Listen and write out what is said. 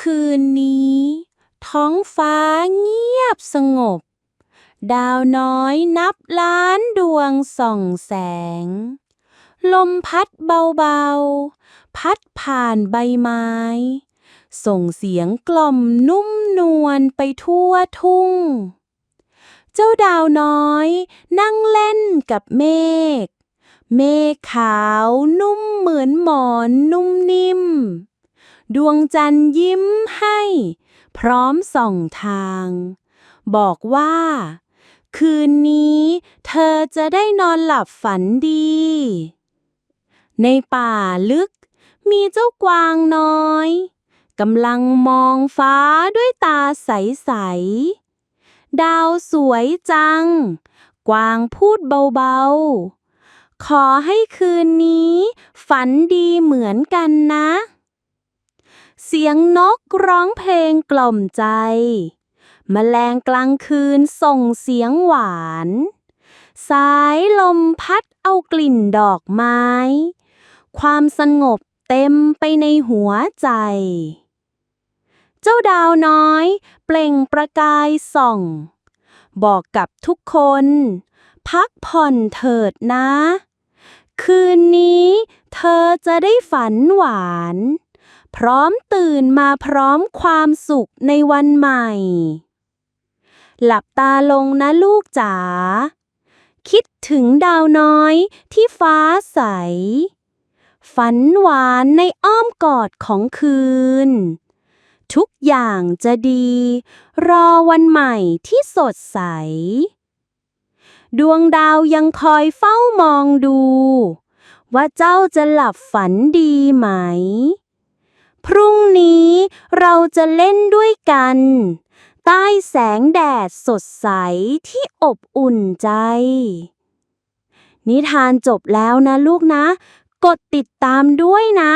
คืนนี้ ท้องฟ้าเงียบสงบ ดาวน้อยนับล้านดวงส่องแสง ลมพัดเบาๆ พัดผ่านใบไม้ ส่งเสียงกล่อมนุ่มนวลไปทั่วทุ่ง เจ้าดาวน้อยนั่งเล่นกับเมฆ เมฆขาวนุ่มเหมือนหมอนนุ่มนิ่ม ดวงจันทร์ยิ้มให้ พร้อมส่องทาง บอกว่า คืนนี้เธอจะได้นอนหลับฝันดี ในป่าลึกมีเจ้ากวางน้อยกำลังมองฟ้าด้วยตาใส ๆ ดาวสวยจัง กวางพูดเบา ๆ ขอให้คืนนี้ฝันดีเหมือนกันนะ เสียงนกร้องเพลงกล่อมใจ แมลงกลางคืนส่งเสียงหวาน สายลมพัดเอากลิ่นดอกไม้ ความสงบเต็มไปในหัวใจ เจ้าดาวน้อย เปล่งประกายส่อง บอกกับทุกคน พักผ่อนเถิดนะ คืนนี้เธอจะได้ฝันหวาน พร้อมตื่นมาพร้อมความสุขในวันใหม่ หลับตาลงนะลูกจ๋า คิดถึงดาวน้อยที่ฟ้าใส ฝันหวานในอ้อมกอดของคืน ทุกอย่างจะดี รอวันใหม่ที่สดใส ดวงดาวยังคอยเฝ้ามองดู ว่าเจ้าจะหลับฝันดีไหม พรุ่งนี้เราจะเล่นด้วยกัน ใต้แสงแดดสดใสที่อบอุ่นใจ นิทานจบแล้วนะลูกนะ กดติดตามด้วยนะ